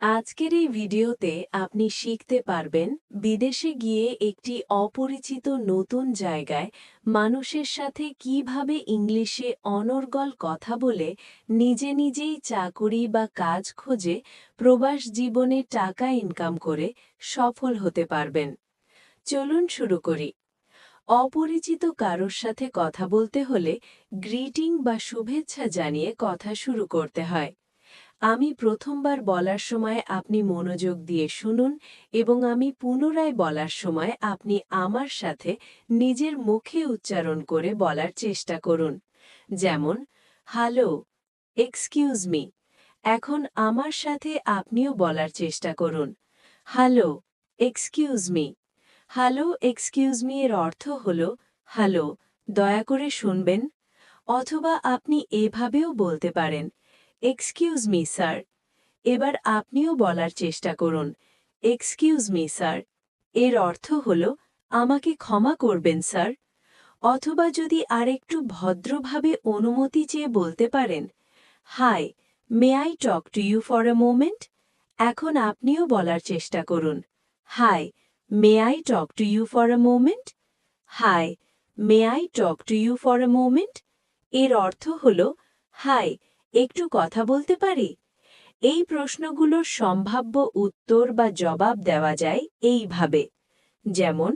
আজকের এই ভিডিওতে আপনি শিখতে পারবেন বিদেশে গিয়ে একটি অপরিচিত নতুন জায়গায় মানুষের সাথে কীভাবে ইংলিশে অনর্গল কথা বলে নিজে নিজেই চাকুরি বা কাজ খোঁজে প্রবাস জীবনে টাকা ইনকাম করে সফল হতে পারবেন। চলুন শুরু করি। অপরিচিত কারোর সাথে কথা বলতে হলে গ্রিটিং বা শুভেচ্ছা জানিয়ে কথা শুরু করতে হয়। আমি প্রথমবার বলার সময় আপনি মনোযোগ দিয়ে শুনুন এবং আমি পুনরায় বলার সময় আপনি আমার সাথে নিজের মুখে উচ্চারণ করে বলার চেষ্টা করুন। যেমন হ্যালো এক্সকিউজ মি এখন আমার সাথে আপনিও বলার চেষ্টা করুন। Hello excuse me hello excuse me এর অর্থ হল হ্যালো দয়া করে শুনবেন? অথবা আপনি এভাবেও বলতে পারেন এক্সকিউজ মি স্যার এবার আপনিও বলার চেষ্টা করুন। এক্সকিউজ মি স্যার এর অর্থ হল, আমাকে ক্ষমা করবেন স্যার অথবা যদি আরেকটু ভদ্রভাবে অনুমতি চেয়ে বলতে পারেন hi may I talk to you for a moment এখন আপনিও বলার চেষ্টা করুন hi may I talk to you for a moment hi may I talk to you for a moment এর অর্থ হল হাই একটু কথা বলতে পারি? এই প্রশ্নগুলোর সম্ভাব্য উত্তর বা জবাব দেওয়া যায় এইভাবে। যেমন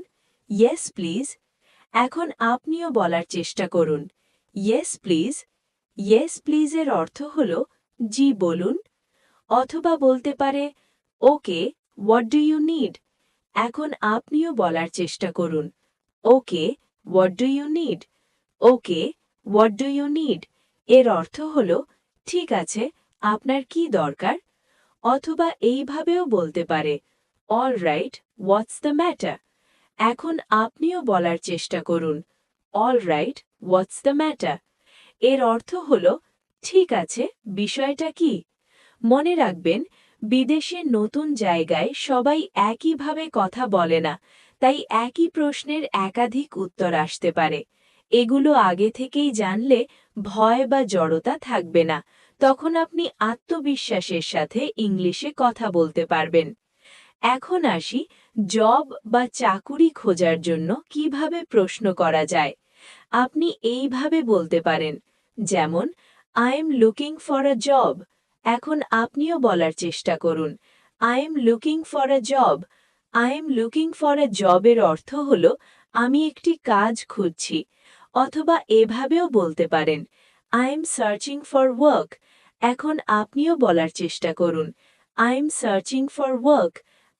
ইয়েস প্লিজ এখন আপনিও বলার চেষ্টা করুন। ইয়েস প্লিজ ইয়েস প্লিজের অর্থ হল, জি, বলুন। অথবা বলতে পারে okay what do you need এখন আপনিও বলার চেষ্টা করুন okay what do you need okay what do you need এর অর্থ হল ঠিক আছে, আপনার কি দরকার? অথবা এইভাবেও বলতে পারে all right what's the matter এখন আপনিও বলার চেষ্টা করুন all right what's the matter এর অর্থ হল, ঠিক আছে, বিষয়টা কি? মনে রাখবেন, বিদেশে নতুন জায়গায় সবাই একইভাবে কথা বলে না, তাই একই প্রশ্নের একাধিক উত্তর আসতে পারে। এগুলো আগে থেকেই জানলে ভয় বা জড়তা থাকবে না। তখন আপনি আত্মবিশ্বাসের সাথে ইংলিশে কথা বলতে পারবেন। এখন আসি জব বা চাকুরি খোঁজার জন্য কীভাবে প্রশ্ন করা যায়। আপনি এইভাবে বলতে পারেন, যেমন I am looking for a job এখন আপনিও বলার চেষ্টা করুন I am looking for a job I am looking for a জবের অর্থ হল, আমি একটি কাজ খুঁজছি। অথবা এভাবেও বলতে পারেন I am searching for work এখন আপনিও বলার চেষ্টা করুন I am searching for work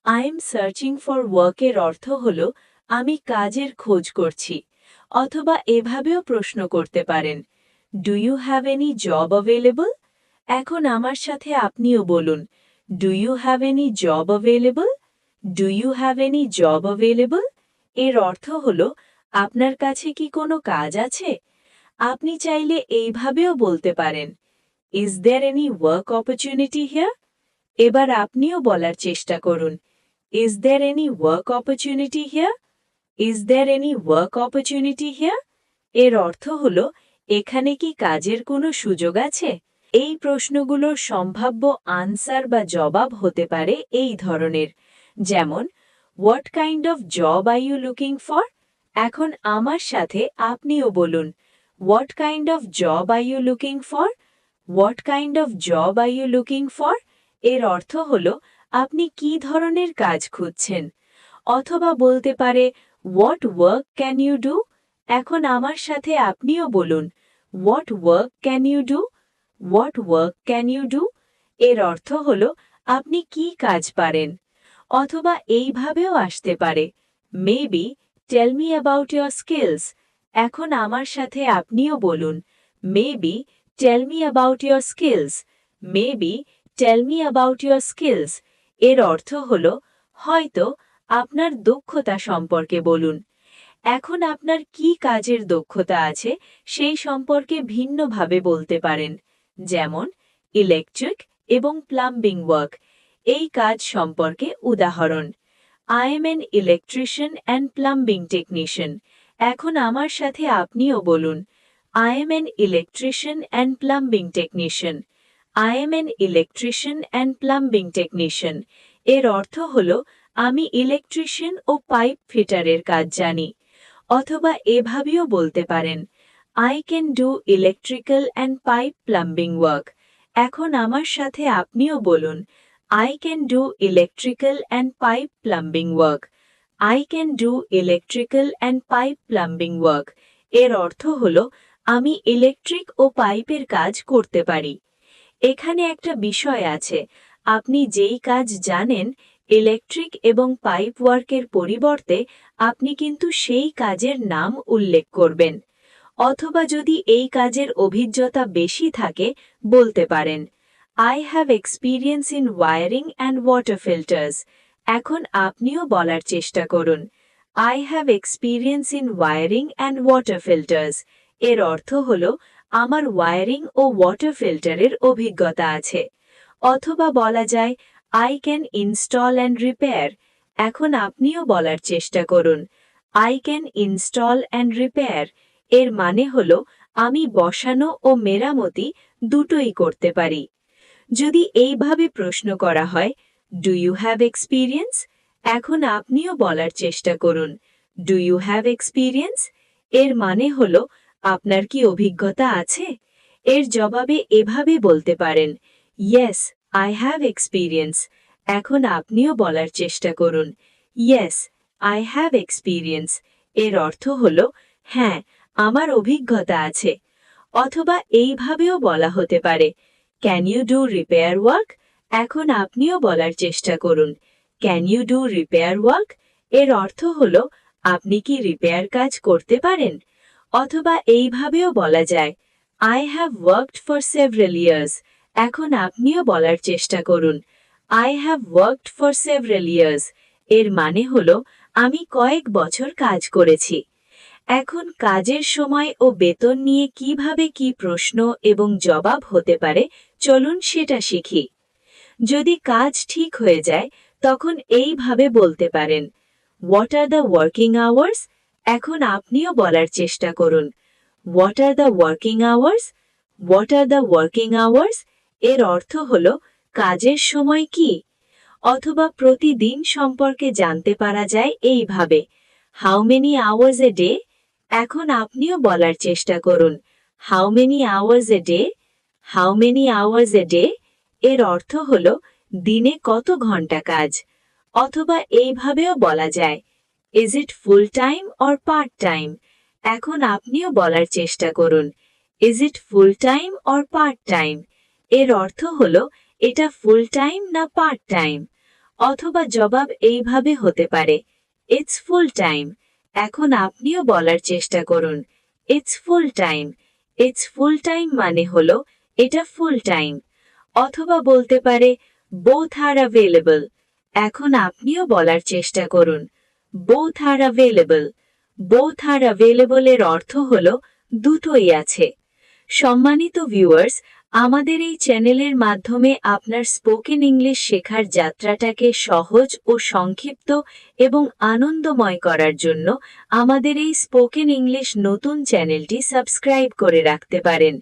I am searching for ওয়ার্কের অর্থ হল, আমি কাজের খোঁজ করছি। অথবা এভাবেও প্রশ্ন করতে পারেন do you have any job available এখন আমার সাথে আপনিও বলুন do you have any job available do you have any job available এর অর্থ হল আপনার কাছে কি কোনো কাজ আছে? আপনি চাইলে এইভাবেও বলতে পারেন is there any work opportunity here এবার আপনিও বলার চেষ্টা করুন is there any work opportunity here is there any work opportunity here এর অর্থ হল, এখানে কি কাজের কোনো সুযোগ আছে? এই প্রশ্নগুলোর সম্ভাব্য আনসার বা জবাব হতে পারে এই ধরনের, যেমন what kind of job I you looking for এখন আমার সাথে আপনিও বলুন what kind of job I you looking for what kind of job I you looking for এর অর্থ হল, আপনি কি ধরনের কাজ খুঁজছেন? অথবা বলতে পারে what work can you do এখন আমার সাথে আপনিও বলুন what work can you do what work can you do এর অর্থ হল, আপনি কি কাজ পারেন? অথবা এইভাবেও আসতে পারে maybe tell me about your skills এখন আমার সাথে আপনিও বলুন। Maybe tell me about your skills maybe tell me about your skills এর অর্থ হল, হয়তো আপনার দক্ষতা সম্পর্কে বলুন। এখন আপনার কি কাজের দক্ষতা আছে সেই সম্পর্কে ভিন্নভাবে বলতে পারেন। যেমন ইলেকট্রিক এবং প্লাম্বিং ওয়ার্ক এই কাজ সম্পর্কে উদাহরণ। I am an electrician and plumbing technician এখন আমার সাথে আপনিও বলুন। I am an electrician and plumbing technician I am an electrician and plumbing technician এর অর্থ হল, আমি ইলেকট্রিশিয়ান ও পাইপ ফিটারের কাজ জানি। অথবা এভাবেও বলতে পারেন I can do electrical and pipe plumbing work এখন আমার সাথে আপনিও বলুন I can do electrical and pipe plumbing work I can do electrical and pipe plumbing work এর অর্থ হল, আমি ইলেকট্রিক ও পাইপের কাজ করতে পারি। এখানে একটা বিষয় আছে। আপনি যেই কাজ জানেন ইলেকট্রিক এবং পাইপ ওয়ার্কের পরিবর্তে আপনি কিন্তু সেই কাজের নাম উল্লেখ করবেন। অথবা যদি এই কাজের অভিজ্ঞতা বেশি থাকে, বলতে পারেন। I have experience in wiring and water filters এখন আপনিও বলার চেষ্টা করুন। I have experience in wiring and water filters এর অর্থ হল, আমার ওয়ারিং ও ওয়াটার ফিল্টারের অভিজ্ঞতা আছে। অথবা বলা যায় I can install and repair এখন আপনিও বলার চেষ্টা করুন। I can install and repair এর মানে হল, আমি বসানো ও মেরামতি দুটোই করতে পারি। যদি এইভাবে প্রশ্ন করা হয় ডু ইউ হ্যাভ এক্সপিরিয়েন্স এখন আপনিও বলার চেষ্টা করুন ডু ইউ হ্যাভ এক্সপিরিয়েন্স এর মানে হল, আপনার কি অভিজ্ঞতা আছে? এর জবাবে এভাবে বলতে পারেন ইয়েস আই হ্যাভ এক্সপিরিয়েন্স এখন আপনিও বলার চেষ্টা করুন ইয়েস আই হ্যাভ এক্সপিরিয়েন্স এর অর্থ হল হ্যাঁ আমার অভিজ্ঞতা আছে। অথবা এইভাবেও বলা হতে পারে can you do repair work এখন আপনিও বলার চেষ্টা করুন। Can you do repair work এর অর্থ হল, আপনি কি রিপেয়ার কাজ করতে পারেন? অথবা এইভাবেও বলা যায় I have worked for several years এখন আপনিও বলার চেষ্টা করুন I have worked for several years এর মানে হল, আমি কয়েক বছর কাজ করেছি। এখন কাজের সময় ও বেতন নিয়ে কীভাবে কি প্রশ্ন এবং জবাব হতে পারে চলুন সেটা শিখি। যদি কাজ ঠিক হয়ে যায়, তখন এইভাবে বলতে পারেন what are the working hours এখন আপনিও বলার চেষ্টা করুন what are the working hours what are the working hours এর অর্থ হল, কাজের সময় কি? অথবা প্রতিদিন সম্পর্কে জানতে পারা যায় এইভাবে how many hours a day এখন আপনিও বলার চেষ্টা করুন how many hours a day how many hours a day এর অর্থ হল দিনে কত ঘণ্টা কাজ? অথবা এইভাবেও বলা যায় is it full time or part time এখন আপনিও বলার চেষ্টা করুন is it full time or part time এর অর্থ হল এটা ফুল টাইম না পার্ট টাইম অথবা জবাব এইভাবে হতে পারে ইটস ফুল টাইম এখন আপনিও বলার চেষ্টা করুন it's full time it's full time মানে হল এটা ফুল টাইম অথবা বলতে পারে বোথ আর অ্যাভেলেবল এখন আপনিও বলার চেষ্টা করুন both are available both are available এর অর্থ হল দুটোই আছে। সম্মানিত ভিউয়ার্স আমাদের এই চ্যানেলের মাধ্যমে আপনার স্পোকেন ইংলিশ শেখার যাত্রাটাকে সহজ ও সংক্ষিপ্ত এবং আনন্দময় করার জন্য আমাদের এই স্পোকেন ইংলিশ নতুন চ্যানেলটি সাবস্ক্রাইব করে রাখতে পারেন।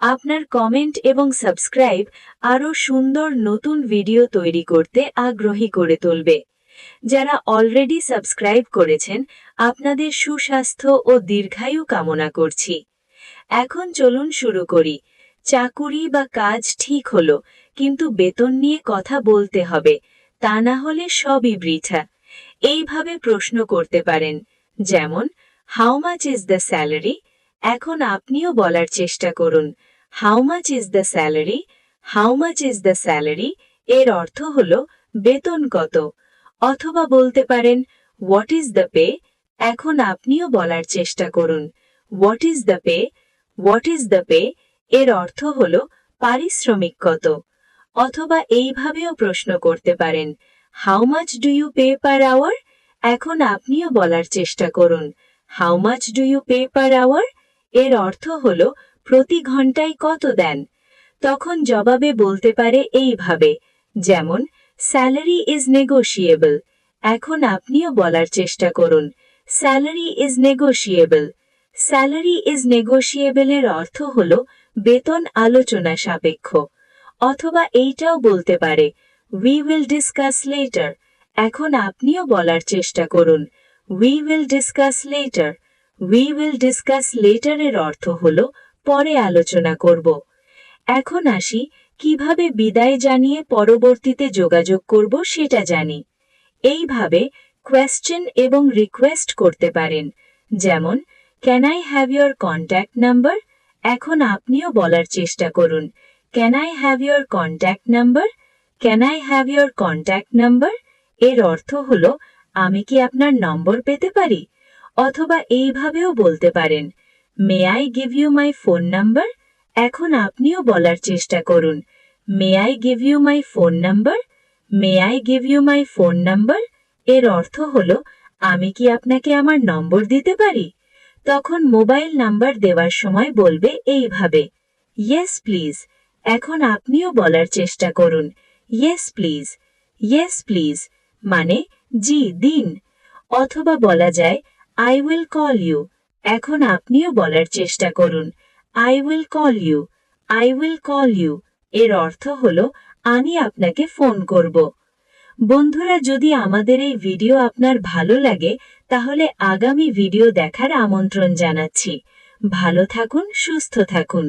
আপনার কমেন্ট এবং সাবস্ক্রাইব আরও সুন্দর নতুন ভিডিও তৈরি করতে আগ্রহী করে তুলবে। যারা অলরেডি সাবস্ক্রাইব করেছেন, আপনাদের সুস্বাস্থ্য ও দীর্ঘায়ু কামনা করছি। এখন চলুন শুরু করি। চাকুরি বা কাজ ঠিক হলো, কিন্তু বেতন নিয়ে কথা বলতে হবে, তা না হলে সবই বৃথা। এইভাবে প্রশ্ন করতে পারেন, যেমন how much is the salary এখন আপনিও বলার চেষ্টা করুন how much is the salary how much is the salary এর অর্থ হল বেতন কত? অথবা বলতে পারেন হোয়াট ইজ দ্য পে এখন আপনিও বলার চেষ্টা করুন what is the pay what is the pay এর অর্থ হল পারিশ্রমিক কত? অথবা এইভাবেও প্রশ্ন করতে পারেন how much do you pay per hour এখন আপনিও বলার চেষ্টা করুন how much do you pay per hour এর অর্থ হল, প্রতি ঘন্টায় কত দেন? তখন জবাবে বলতে পারে এইভাবে, যেমন, স্যালারি ইজ নেগোশিয়েবল। এখন আপনিও বলার চেষ্টা করুন, salary is negotiable. Salary is নেগোশিয়েবলের অর্থ হল, বেতন আলোচনা সাপেক্ষ। অথবা এইটাও বলতে পারে উই উইল ডিসকাস লেটার এখন আপনিও বলার চেষ্টা করুন we will discuss later we will discuss লেটারের অর্থ হল, পরে আলোচনা করব। এখন আসি, কীভাবে বিদায় জানিয়ে পরবর্তীতে যোগাযোগ করব সেটা জানি। এইভাবে কোয়েশ্চেন এবং রিকোয়েস্ট করতে পারেন। যেমন can I have your contact number এখন আপনিও বলার চেষ্টা করুন। Can I have your contact number can I have your contact number এর অর্থ হল, আমি কি আপনার নম্বর পেতে পারি? অথবা এইভাবেও বলতে পারেন may I give you my phone number এখন আপনিও বলার চেষ্টা করুন may I give you my phone number may I give you my phone number এর অর্থ হল, আমি কি আপনাকে আমার নম্বর দিতে পারি? তখন মোবাইল নাম্বার দেওয়ার সময় বলবে এইভাবে ইয়েস প্লিজ এখন আপনিও বলার চেষ্টা করুন ইয়েস প্লিজ ইয়েস প্লিজ মানে জি, দিন। অথবা বলা যায় আই উইল কল ইউ এখন আপনিও বলার চেষ্টা করুন। I will call you I will call you এর অর্থ হল, আমি আপনাকে ফোন করব। বন্ধুরা, যদি আমাদের এই ভিডিও আপনার ভালো লাগে, তাহলে আগামী ভিডিও দেখার আমন্ত্রণ জানাচ্ছি। ভালো থাকুন, সুস্থ থাকুন।